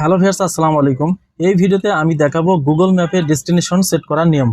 Hello viewers আসসালামু আলাইকুম। এই ভিডিওতে আমি দেখাবো গুগল ম্যাপের ডেস্টিনেশন সেট করার নিয়ম।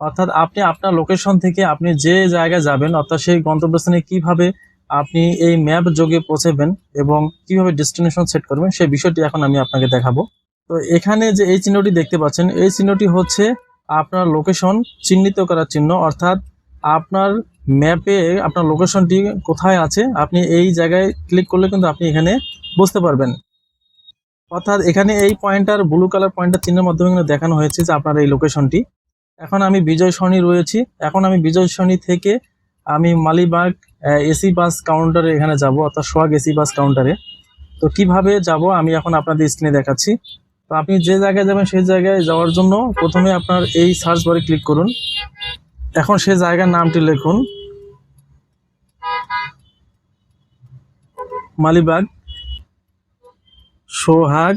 অর্থাৎ আপনি আপনার লোকেশন থেকে আপনি যে জায়গায় যাবেন, অর্থাৎ সেই গন্তব্যস্থানে কীভাবে আপনি এই ম্যাপ যোগে পৌঁছাবেন এবং কীভাবে ডেস্টিনেশন সেট করবেন, সেই বিষয়টি এখন আমি আপনাকে দেখাবো। তো এখানে যে এই চিহ্নটি দেখতে পাচ্ছেন, এই চিহ্নটি হচ্ছে আপনার লোকেশন চিহ্নিত করার চিহ্ন। অর্থাৎ আপনার ম্যাপে আপনার লোকেশনটি কোথায় আছে, আপনি এই জায়গায় ক্লিক করলে কিন্তু আপনি এখানে বুঝতে পারবেন। অর্থাৎ এখানে এই পয়েন্টার ব্লু কালার পয়েন্টার চিহ্নের মাধ্যমে কিন্তু দেখানো হয়েছে যে আপনার এই লোকেশনটি এখন আমি বিজয় সরণি রয়েছি। এখন আমি বিজয় সরণি থেকে আমি মালিবাগ এসি বাস কাউন্টারে এখানে যাব, অর্থাৎ সোয়াগ এসি বাস কাউন্টারে তো কীভাবে যাব আমি এখন আপনাদের স্ক্রিনে দেখাচ্ছি। তো আপনি যে জায়গায় যাবেন সেই জায়গায় যাওয়ার জন্য প্রথমে আপনার এই সার্চ বারে ক্লিক করুন। এখন সেই জায়গার নামটি লিখুন। Malibagh Sohag,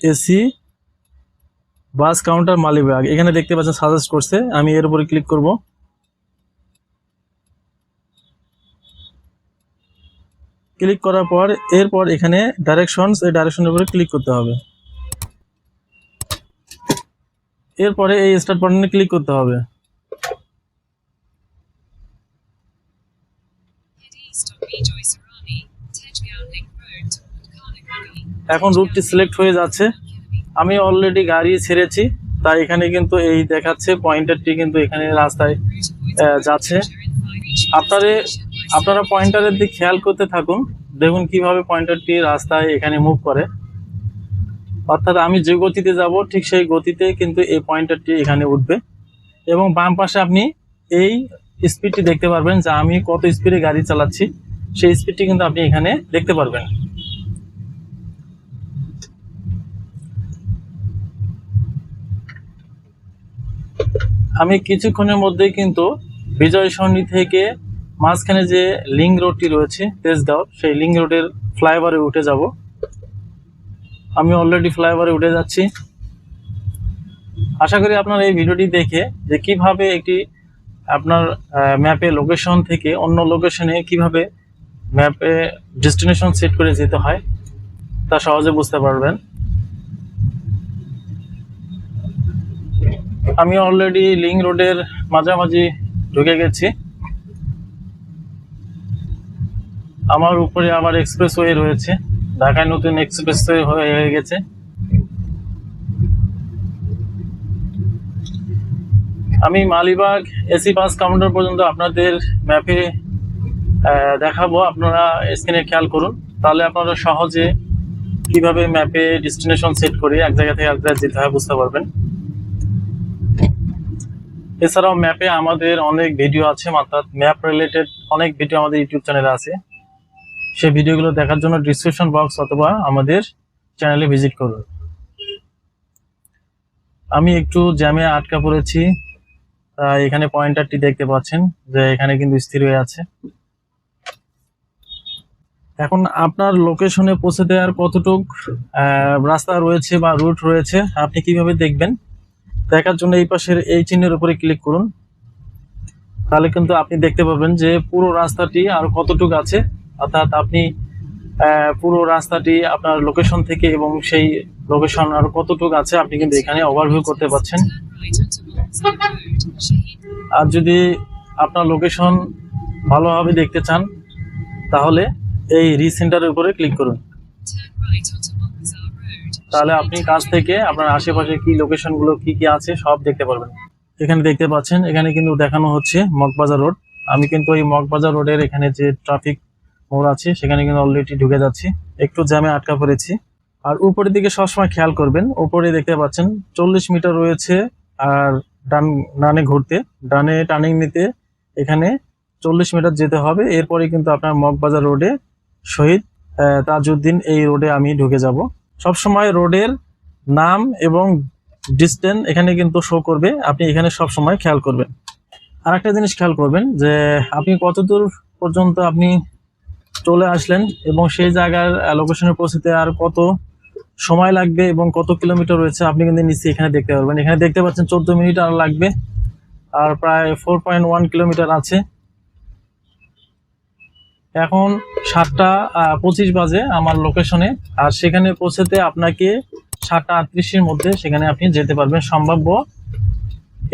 AC, bus counter, Malibagh. এখানে দেখতে পাচ্ছেন সাজেস্ট করছে। আমি এর উপরে ক্লিক করব। ক্লিক করার পর, এরপর এখানে ডাইরেকশনস এই ডাইরেকশনের উপরে ক্লিক করতে হবে। এরপরে এই স্টার্ট বাটনে ক্লিক করতে হবে। এখন রুটটি সিলেক্ট হয়ে যাচ্ছে। আমি অলরেডি গাড়ি ছেড়েছি, তাই এখানে কিন্তু এই দেখাচ্ছে, পয়েন্টারটি কিন্তু এখানে রাস্তায় যাচ্ছে। আপনারে, আপনারা পয়েন্টারের দিক খেয়াল করতে থাকুন, দেখুন কীভাবে পয়েন্টারটি রাস্তায় এখানে মুভ করে। অর্থাৎ আমি যে গতিতে যাব, ঠিক সেই গতিতে কিন্তু এই পয়েন্টারটি এখানে উঠবে। এবং বাম পাশে আপনি এই স্পিডটি দেখতে পারবেন যে আমি কত স্পিডে গাড়ি চালাচ্ছি, সেই স্পিডটি কিন্তু আপনি এখানে দেখতে পারবেন। আমি কিছুক্ষণের মধ্যেই কিন্তু বিজয় সরণি থেকে মাঝখানে যে লিঙ্ক রোডটি রয়েছে, তেজগাঁও, সেই লিঙ্ক রোডের ফ্লাইওভারে উঠে যাব। আমি অলরেডি ফ্লাইওভারে উঠে যাচ্ছি। আশা করি আপনার এই ভিডিওটি দেখে যে কীভাবে একটি আপনার ম্যাপে লোকেশন থেকে অন্য লোকেশনে কীভাবে ম্যাপে ডেস্টিনেশন সেট করে যেতে হয়, তা সহজে বুঝতে পারবেন। আমি অলরেডি লিঙ্ক রোডের মাঝামাঝি ঢুকে গেছি। আমার উপরে আবার এক্সপ্রেসওয়ে রয়েছে। ঢাকায় নতুন এক্সপ্রেসওয়ে হয়ে গেছে। আমি মালিবাগ এসি বাস কাউন্টার পর্যন্ত আপনাদের ম্যাপে দেখাবো। আপনারা স্ক্রিনে খেয়াল করুন। তাহলে আপনারা সহজে কীভাবে ম্যাপে ডেস্টিনেশন সেট করে এক জায়গা থেকে এক জায়গায় যেতে হয় বুঝতে পারবেন। এছাড়াও ম্যাপে আমাদের অনেক ভিডিও আছে, অর্থাৎ ম্যাপ রিলেটেড অনেক ভিডিও আমাদের ইউটিউব চ্যানেলে আছে। সেই ভিডিওগুলো দেখার জন্য ডিসক্রিপশন বক্স অথবা আমাদের চ্যানেলে ভিজিট করুন। আমি একটু জ্যামে আটকা পড়েছি। এখানে পয়েন্টারটি দেখতে পাচ্ছেন যে এখানে কিন্তু স্থির হয়ে আছে। এখন আপনার লোকেশনে পৌঁছে দেওয়ার কতটুক রাস্তা রয়েছে বা রুট রয়েছে, আপনি কীভাবে দেখবেন? দেখার জন্য এই পাশের এই চিহ্নের উপরে ক্লিক করুন। তাহলে কিন্তু আপনি দেখতে পাবেন যে পুরো রাস্তাটি আর কতটুক আছে, অর্থাৎ আপনি পুরো রাস্তাটি আপনার লোকেশন থেকে এবং সেই লোকেশন আর কতটুক আছে আপনি কিন্তু এখানে ওভারভিউ করতে Shahid আর যদি আপনার লোকেশন ভালোভাবে দেখতে চান, তাহলে এই রিসেন্টারের উপরে ক্লিক করুন। তাহলে আপনি কাছ থেকে আপনার আশেপাশে কি লোকেশনগুলো কি কি আছে, সব দেখতে পারবেন। এখানে দেখতে পাচ্ছেন, এখানে কিন্তু দেখানো হচ্ছে মগবাজার রোড। আমি কিন্তু এই মগবাজার রোডের এখানে যে ট্রাফিক মোড় আছে, সেখানে কিন্তু অলরেডি ঢুকে যাচ্ছি। একটু জ্যামে আটকা পড়েছি। আর উপরের দিকে সবসময় খেয়াল করবেন, উপরে দেখতে পাচ্ছেন, চল্লিশ মিটার রয়েছে আর ডান, ডানে ঘুরতে। ডানে টার্নিং নিতে এখানে চল্লিশ মিটার যেতে হবে। এরপরে কিন্তু আপনার মগবাজার রোডে শহীদ তাজউদ্দিন এই রোডে আমি ঢুকে যাব। সবসময় রোডের নাম এবং ডিস্টেন্স এখানে কিন্তু শো করবে। আপনি এখানে সব সময় খেয়াল করবেন। আর একটা জিনিস খেয়াল করবেন যে, আপনি কতদূর পর্যন্ত আপনি চলে আসলেন এবং সেই জায়গার লোকেশনে পৌঁছতে আর কত সময় লাগবে এবং কত কিলোমিটার রয়েছে, আপনি কিন্তু নিচে এখানে দেখতে পারবেন। এখানে দেখতে পাচ্ছেন চোদ্দ মিনিট আর লাগবে। আর প্রায় ফোর পয়েন্ট ওয়ান কিলোমিটার আছে। এখন সাতটা পঁচিশ বাজে আমার লোকেশনে আর সেখানে পৌঁছাতে আপনাকে সাতটা আটত্রিশের মধ্যে সেখানে আপনি যেতে পারবেন। সম্ভাব্য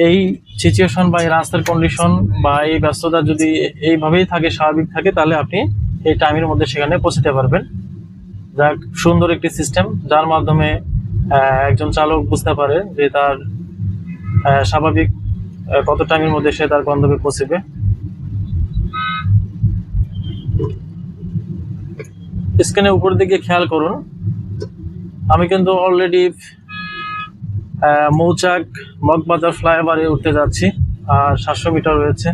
এই সিচুয়েশন বা এই রাস্তার কন্ডিশন বা এই ব্যস্ততা যদি এইভাবেই থাকে, স্বাভাবিক থাকে, তাহলে আপনি এই টাইমের মধ্যে সেখানে পৌঁছতে পারবেন। যাক, সুন্দর একটি সিস্টেম যার মাধ্যমে একজন চালক বুঝতে পারে যে তার স্বাভাবিক কত টাইমের মধ্যে সে তার গন্তব্যে পৌঁছবে। স্ক্রিনের উপর দিকে খেয়াল করুন। আমি কিন্তু অলরেডি মৌচাক, মগবাজার ফ্লাইওভারে উঠতে যাচ্ছি, আর সাতশো মিটার রয়েছে।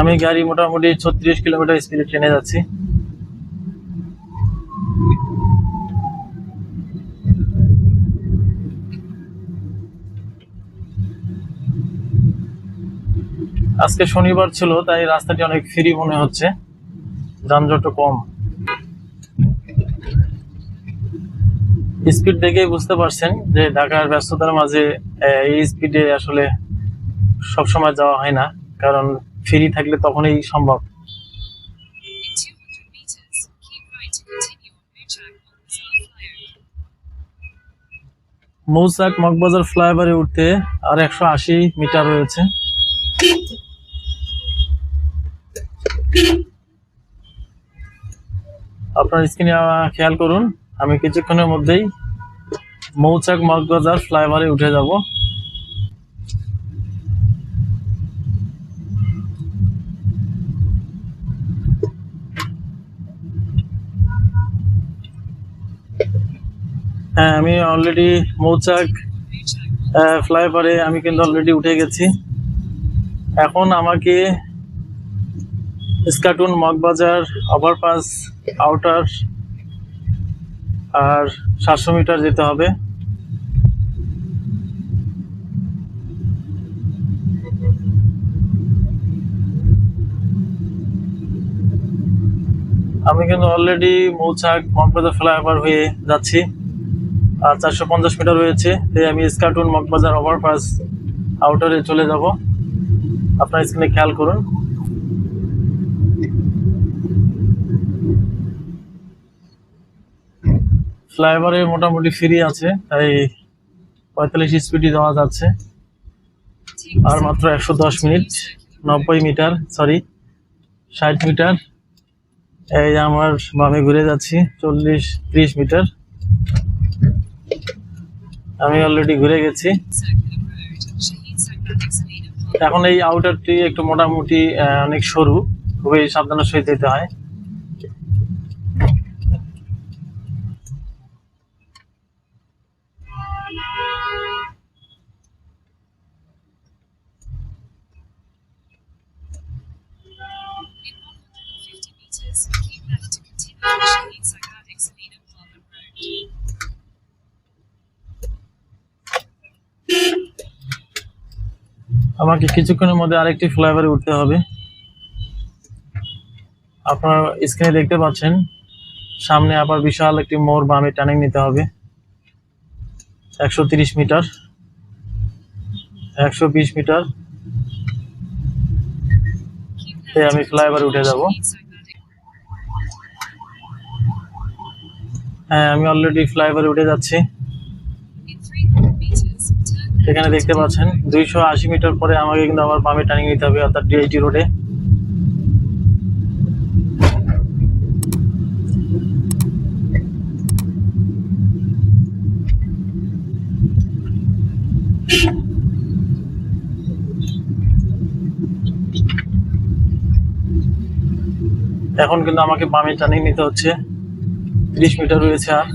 আমি গাড়ি মোটামুটি ছত্রিশ কিলোমিটার স্পিডে ট্রেনে যাচ্ছি। আজকে শনিবার ছিল তাই রাস্তাটি অনেক ফ্রি মনে হচ্ছে। যানজটও কম। স্পিড দেখেই বুঝতে পারছেন যে ঢাকার ব্যস্ততার মাঝে এই স্পিডে আসলে সবসময় যাওয়া হয় না কারণ ফ্রি থাকলে তখনই সম্ভব। In 200 meters, keep right to continue on Muchak Mokbazar flyover. মৌচাক মগবাজার ফ্লাইওভারে উঠতে আর একশো আশি মিটার রয়েছে। আপনার স্ক্রিনে খেয়াল করুন, আমি কিছুক্ষণের মধ্যেই মৌচাক মগবাজার ফ্লাইওভারে উঠে যাব। হ্যাঁ আমি অলরেডি মৌচাক ফ্লাইওভারে আমি কিন্তু অলরেডি উঠে গেছি। এখন আমাকে স্কাটুন মগবাজার ওভারপাস আউটার আর সাতশো মিটার যেতে হবে। আমি কিন্তু অলরেডি মৌচাক মগবাজার ফ্লাইওভার হয়ে যাচ্ছি। আর চারশো পঞ্চাশ মিটার রয়েছে। তাই আমি স্কার্টুন মগবাজার ওভারপাস আউটারে চলে যাব। আপনার স্ক্রিনে খেয়াল করুন। ফ্লাইওভারে মোটামুটি ফ্রি আছে, তাই পঁয়তাল্লিশ স্পিডই দেওয়া যাচ্ছে। আর মাত্র একশো দশ মিনিট, নব্বই মিটার সরি ষাট মিটার। এই আমার বামে ঘুরে যাচ্ছি, চল্লিশ, ত্রিশ মিটার। আমি অলরেডি ঘুরে গেছি. এখন এই আউটারটি একটু মোটামুটি অনেক সরু, খুবই সাবধানের সহিত হয়। আমাকে কিছুক্ষণের মধ্যে আরেকটি ফ্লাইওভারে উঠতে হবে। আপনারা স্ক্রিনে দেখতে পাচ্ছেন, সামনে আবার বিশাল একটি মোড় বামে টার্নিং নিতে হবে। একশো মিটার, একশো বিশ মিটার আমি ফ্লাইওভারে উঠে যাব। হ্যাঁ আমি অলরেডি ফ্লাইওভারে উঠে যাচ্ছি। এখানে দেখতে পাচ্ছেন, দুইশো আশি মিটার পরে আমাকে কিন্তু আবার বামে টার্নিং নিতে হবে, অর্থাৎ ডিআইটি রোডে এখন কিন্তু আমাকে বামে টার্নিং নিতে হচ্ছে ত্রিশ মিটার রয়েছে আর.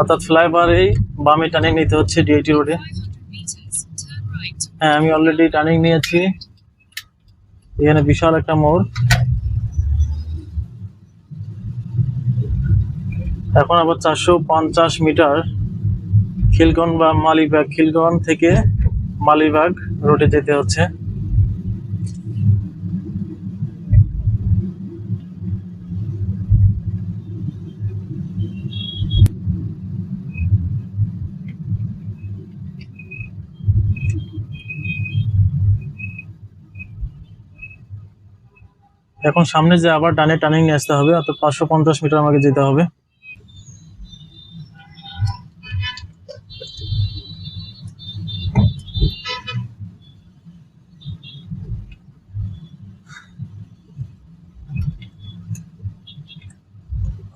অর্থাৎ ফ্লাইওভারেই বামে টার্নিং নিতে হচ্ছে ডিআইটি রোডে 500 meters, turn right to হ্যাঁ আমি অলরেডি টার্নিং নিয়েছি। এখানে বিশাল একটা মোড়। এখন আবার চারশো পঞ্চাশ মিটার খিলগন বা মালিবাগ খিলগন থেকে মালিবাগ রোডে যেতে হচ্ছে। এখন সামনে যে আবার ডানে টার্নিং নিয়ে আসতে হবে, অর্থাৎ পাঁচশো পঞ্চাশ মিটার আমাকে যেতে হবে।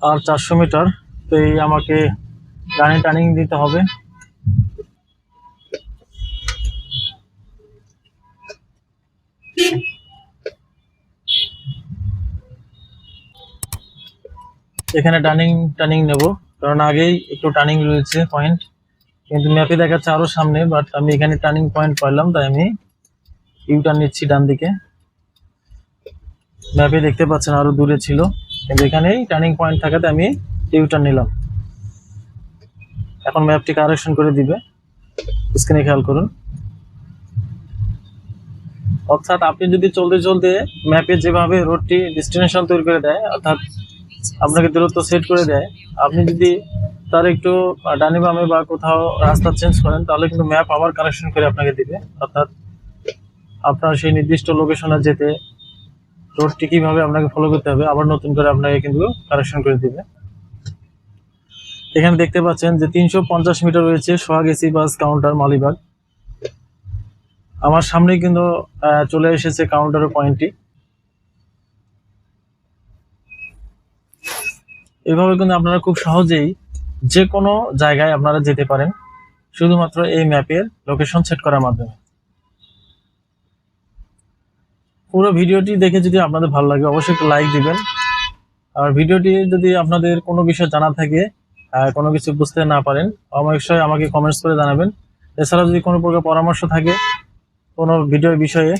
আর চারশো মিটার, তো এই আমাকে ডানে টার্নিং দিতে হবে। এখানে টার্নিং টার্নিং নেব। কারণ আগেই একটু টার্নিং রয়েছে পয়েন্ট কিন্তু ম্যাপে দেখাচ্ছে আরও সামনে বাট আমি এখানে টার্নিং পয়েন্ট পাইলাম, তাই আমি ইউ টার্ন নিচ্ছি ডান দিকে। ম্যাপে দেখতে পাচ্ছেন আরও দূরে ছিল। কিন্তু এখানেই টার্নিং পয়েন্ট থাকাতে আমি ইউ টার্ন নিলাম। এখন ম্যাপটি কারেকশন করে দিবে। স্ক্রিনে খেয়াল করুন। অর্থাৎ আপনি যদি চলতে চলতে ম্যাপে যেভাবে রোডটি ডেস্টিনেশন তৈরি করে দেয়, অর্থাৎ আপনাকে দূরত্ব সেট করে দেয়। আপনি যদি তার একটু ডানে বামে বা কোথাও রাস্তা চেঞ্জ করেন, তাহলে কিন্তু ম্যাপ আবার কানেকশন করে আপনাকে দিবে। অর্থাৎ আপনার সেই নির্দিষ্ট লোকেশনে যেতে রোডটি কীভাবে আপনাকে ফলো করতে হবে, আবার নতুন করে আপনাকে কিন্তু কানেকশন করে দিবে। এখানে দেখতে পাচ্ছেন যে তিনশো পঞ্চাশ মিটার রয়েছে Sohag AC bus counter Malibagh. আমার সামনেই কিন্তু চলে এসেছে কাউন্টারের পয়েন্টটি এভাবে কিন্তু আপনারা খুব সহজেই যে কোনো জায়গায় আপনারা যেতে পারেন, শুধুমাত্র এই ম্যাপের লোকেশন সেট করার মাধ্যমে। পুরো ভিডিওটি দেখে যদি আপনাদের ভালো লাগে, অবশ্যই একটু লাইক দিবেন। আর ভিডিওটি যদি আপনাদের কোনো বিষয় জানা থাকে কোনো কিছু বুঝতে না পারেন, অবশ্যই আমাকে কমেন্টস করে জানাবেন। এছাড়া যদি কোনো প্রকার পরামর্শ থাকে, কোনো ভিডিওর বিষয়ে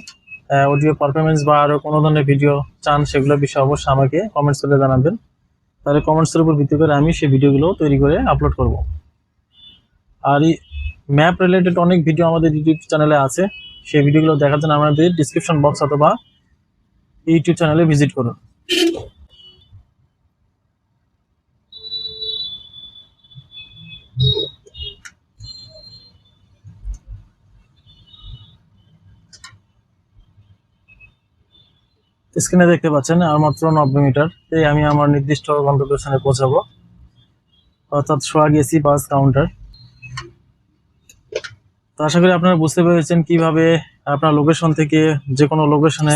অডিও পারফরমেন্স বা আরও কোনো ধরনের ভিডিও চান, সেগুলোর বিষয়ে অবশ্যই আমাকে কমেন্টস করে জানাবেন। তাহলে কমেন্টসের উপর ভিত্তি করে আমি সেই ভিডিওগুলো তৈরি করে আপলোড করব। আর এই ম্যাপ রিলেটেড অনেক ভিডিও আমাদের ইউটিউব চ্যানেলে আছে। সেই ভিডিওগুলো দেখার জন্য আমাদের ডিসক্রিপশন বক্স অথবা ইউটিউব চ্যানেলে ভিজিট করুন। স্ক্রিনে দেখতে পাচ্ছেন, আর মাত্র নব্বই মিটার। এই আমি আমার নির্দিষ্ট গন্তব্যস্থানে পৌঁছাবো। অর্থাৎ সোয়াগ এসি বাস কাউন্টার তো আশা করি আপনারা বুঝতে পেরেছেন কীভাবে আপনার লোকেশন থেকে যে কোনো লোকেশনে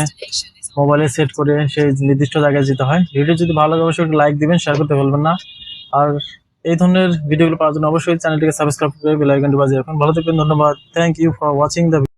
মোবাইলে সেট করে সেই নির্দিষ্ট জায়গায় যেতে হয়। ভিডিও যদি ভালো লাগে অবশ্যই লাইক দিবেন শেয়ার করতে ভুলবেন না। আর এই ধরনের ভিডিওগুলো পাওয়ার জন্য অবশ্যই চ্যানেলটিকে সাবস্ক্রাইব করে বেল আইকনটি বাজিয়ে রাখুন। ভালো থাকবেন, ধন্যবাদ। Thank you for watching the